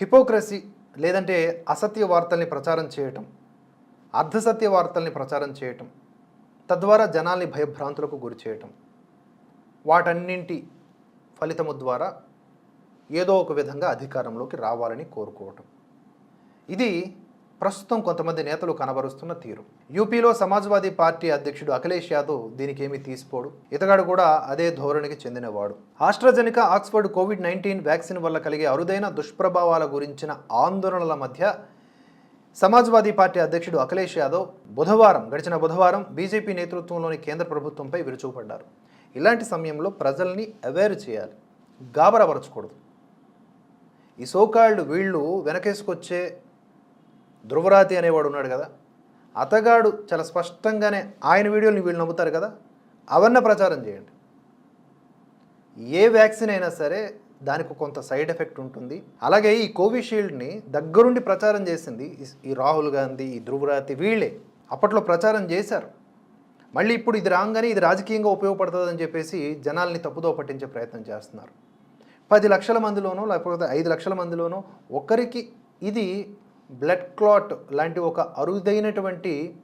Hypocrisy లేదంటే అసత్య వార్తల్ని ప్రచారం చేయటం అర్ధసత్య వార్తల్ని ప్రచారం చేయటం తద్వారా జనాల్ని భయభ్రాంతులకు గురి చేయటం వాటన్నింటి ఫలితము ద్వారా ఏదో ఒక విధంగా అధికారంలోకి రావాలని కోరుకోవటం. ఇది ప్రస్తుతం కొంతమంది నేతలు కనబరుస్తున్న తీరు. యూపీలో సమాజ్వాదీ పార్టీ అధ్యక్షుడు అఖిలేష్ యాదవ్ దీనికి తీసిపోడు. ఇతగాడు కూడా అదే ధోరణికి చెందినవాడు. AstraZeneca Oxford covid nineteen vaccine వల్ల కలిగే అరుదైన దుష్ప్రభావాల గురించిన ఆందోళనల మధ్య సమాజ్వాదీ పార్టీ అధ్యక్షుడు అఖిలేష్ యాదవ్ బుధవారం గడిచిన బుధవారం బీజేపీ నేతృత్వంలోని కేంద్ర ప్రభుత్వంపై విరుచుకుపడ్డారు. ఇలాంటి సమయంలో ప్రజల్ని అవేర్ చేయాలి. గాబరపరచకూడదు. ఈ సోకాళ్ళు వీళ్ళు వెనకేసుకొచ్చే ధ్రువరాతి అనేవాడు ఉన్నాడు కదా? అతగాడు చాలా స్పష్టంగానే ఆయన వీడియోని వీళ్ళు నమ్ముతారు కదా? అవన్నీ ప్రచారం చేయండి. ఏ వ్యాక్సిన్ అయినా సరే దానికి కొంత సైడ్ ఎఫెక్ట్ ఉంటుంది. అలాగే ఈ కోవిషీల్డ్ని దగ్గరుండి ప్రచారం చేసింది ఈ- ఈ రాహుల్ గాంధీ ఈ ధ్రువరాతి వీళ్ళే. అప్పట్లో ప్రచారం చేశారు. మళ్ళీ ఇప్పుడు ఇది రాగానే ఇది రాజకీయంగా ఉపయోగపడుతుందని చెప్పేసి జనాల్ని తప్పుదో పట్టించే ప్రయత్నం చేస్తున్నారు. పది లక్షల మందిలోనో లేకపోతే ఐదు లక్షల మందిలోనో ఒకరికి ఇది బ్లడ్ క్లాట్ లాంటి ఒక అరుదైనటువంటి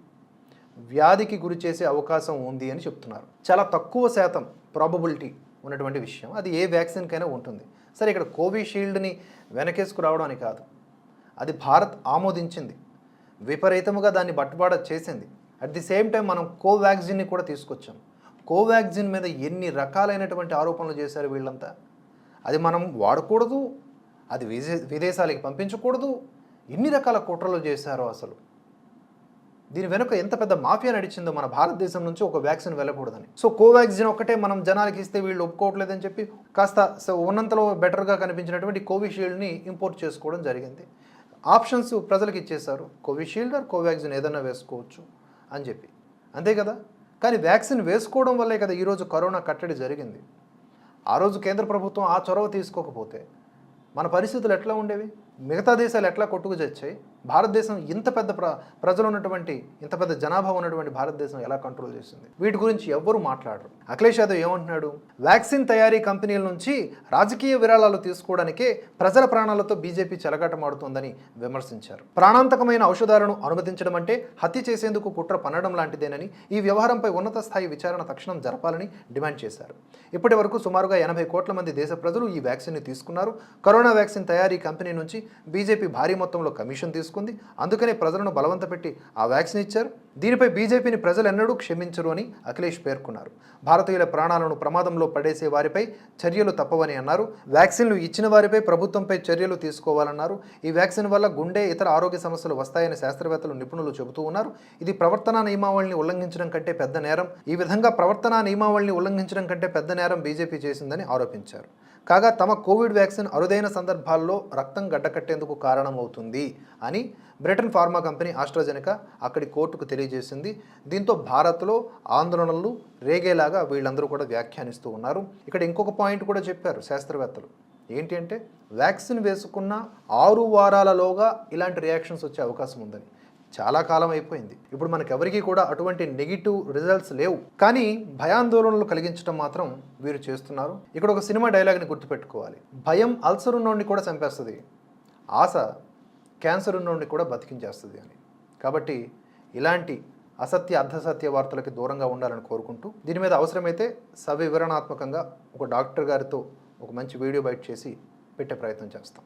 వ్యాధికి గురి చేసే అవకాశం ఉంది అని చెప్తున్నారు. చాలా తక్కువ శాతం ప్రాబబిలిటీ ఉన్నటువంటి విషయం. అది ఏ వ్యాక్సిన్కైనా ఉంటుంది. సరే ఇక్కడ కోవిషీల్డ్ని వెనకేసుకురావడం అని కాదు. అది భారత్ ఆమోదించింది. విపరీతముగా దాన్ని బట్టుబాట చేసింది. అట్ ది సేమ్ టైం మనం కోవాక్సిన్ని కూడా తీసుకొచ్చాం. కోవాక్సిన్ మీద ఎన్ని రకాలైనటువంటి ఆరోపణలు చేశారు వీళ్ళంతా? అది మనం వాడకూడదు. అది విదే విదేశాలకి పంపించకూడదు. ఎన్ని రకాల కుట్రలు చేశారో అసలు? దీని వెనుక ఎంత పెద్ద మాఫియా నడిచిందో మన భారతదేశం నుంచి ఒక వ్యాక్సిన్ వెళ్ళకూడదని. సో కోవాక్సిన్ ఒక్కటే మనం జనాలకి ఇస్తే వీళ్ళు ఒప్పుకోవట్లేదని చెప్పి కాస్త సో ఉన్నంతలో బెటర్గా కనిపించినటువంటి కోవిషీల్డ్ని ఇంపోర్ట్ చేసుకోవడం జరిగింది. ఆప్షన్స్ ప్రజలకు ఇచ్చేశారు. కోవిషీల్డ్ ఆర్ కోవాక్సిన్ ఏదైనా వేసుకోవచ్చు అని చెప్పి. అంతే కదా? కానీ వ్యాక్సిన్ వేసుకోవడం వల్లే కదా ఈరోజు కరోనా కట్టడి జరిగింది. ఆ రోజు కేంద్ర ప్రభుత్వం ఆ చొరవ తీసుకోకపోతే మన పరిస్థితులు ఎట్లా ఉండేవి? మిగతా దేశాలు ఎట్లా కొట్టుకు చచ్చాయి? భారతదేశం ఇంత పెద్ద ప్ర ప్రజలు ఉన్నటువంటి ఇంత పెద్ద జనాభా ఉన్నటువంటి భారతదేశం ఎలా కంట్రోల్ చేసింది? వీటి గురించి ఎవ్వరూ మాట్లాడరు. అఖిలేష్ యాదవ్ ఏమంటున్నాడు? వ్యాక్సిన్ తయారీ కంపెనీల నుంచి రాజకీయ విరాళాలు తీసుకోవడానికే ప్రజల ప్రాణాలతో బీజేపీ చెలగాటమాడుతోందని విమర్శించారు. ప్రాణాంతకమైన ఔషధాలను అనుమతించడం అంటే హత్య చేసేందుకు కుట్ర పన్నడం లాంటిదేనని ఈ వ్యవహారంపై ఉన్నత స్థాయి విచారణ తక్షణం జరపాలని డిమాండ్ చేశారు. ఇప్పటి వరకు సుమారుగా ఎనభై కోట్ల మంది దేశ ప్రజలు ఈ వ్యాక్సిన్ని తీసుకున్నారు. కరోనా వ్యాక్సిన్ తయారీ కంపెనీ నుంచి బీజేపీ భారీ మొత్తంలో కమిషన్ తీసుకు తీసుకుంది. అందుకనే ప్రజలను బలవంత పెట్టి ఆ వ్యాక్సిన్ ఇచ్చారు. దీనిపై బీజేపీని ప్రజలు ఎన్నడూ క్షమించరు అని అఖిలేష్ పేర్కొన్నారు. భారతీయుల ప్రాణాలను ప్రమాదంలో పడేసే వారిపై చర్యలు తప్పవని అన్నారు. వ్యాక్సిన్లు ఇచ్చిన వారిపై ప్రభుత్వంపై చర్యలు తీసుకోవాలన్నారు. ఈ వ్యాక్సిన్ వల్ల గుండె ఇతర ఆరోగ్య సమస్యలు వస్తాయని శాస్త్రవేత్తలు నిపుణులు చెబుతూ ఉన్నారు. ఇది ప్రవర్తనా నియమావళిని ఉల్లంఘించడం కంటే పెద్ద నేరం. ఈ విధంగా ప్రవర్తనా నియమావళిని ఉల్లంఘించడం కంటే పెద్ద నేరం బీజేపీ చేసిందని ఆరోపించారు. కాగా తమ కోవిడ్ వ్యాక్సిన్ అరుదైన సందర్భాల్లో రక్తం గడ్డకట్టేందుకు కారణమవుతుంది అని బ్రిటన్ ఫార్మా కంపెనీ ఆస్ట్రాజెనికా అక్కడి కోర్టుకు తెలియజేసింది. దీంతో భారత్లో ఆందోళనలు రేగేలాగా వీళ్ళందరూ కూడా వ్యాఖ్యానిస్తూ ఉన్నారు. ఇక్కడ ఇంకొక పాయింట్ కూడా చెప్పారు శాస్త్రవేత్తలు. ఏంటి అంటే వ్యాక్సిన్ వేసుకున్న ఆరు వారాలలోగా ఇలాంటి రియాక్షన్స్ వచ్చే అవకాశం ఉందని. చాలా కాలం అయిపోయింది. ఇప్పుడు మనకెవరికి ఎవరికీ కూడా అటువంటి నెగిటివ్ రిజల్ట్స్ లేవు. కానీ భయాందోళనలు కలిగించడం మాత్రం వీరు చేస్తున్నారు. ఇక్కడ ఒక సినిమా డైలాగ్ని గుర్తుపెట్టుకోవాలి. భయం అల్సర్ ఉన్నోడిని కూడా చంపేస్తుంది. ఆశ క్యాన్సర్ ఉన్నోడిని కూడా బతికించేస్తుంది అని. కాబట్టి ఇలాంటి అసత్య అర్ధసత్య వార్తలకి దూరంగా ఉండాలని కోరుకుంటూ దీని మీద అవసరమైతే సవివరణాత్మకంగా ఒక డాక్టర్ గారితో ఒక మంచి వీడియో బయట చేసి పెట్టే ప్రయత్నం చేస్తాం.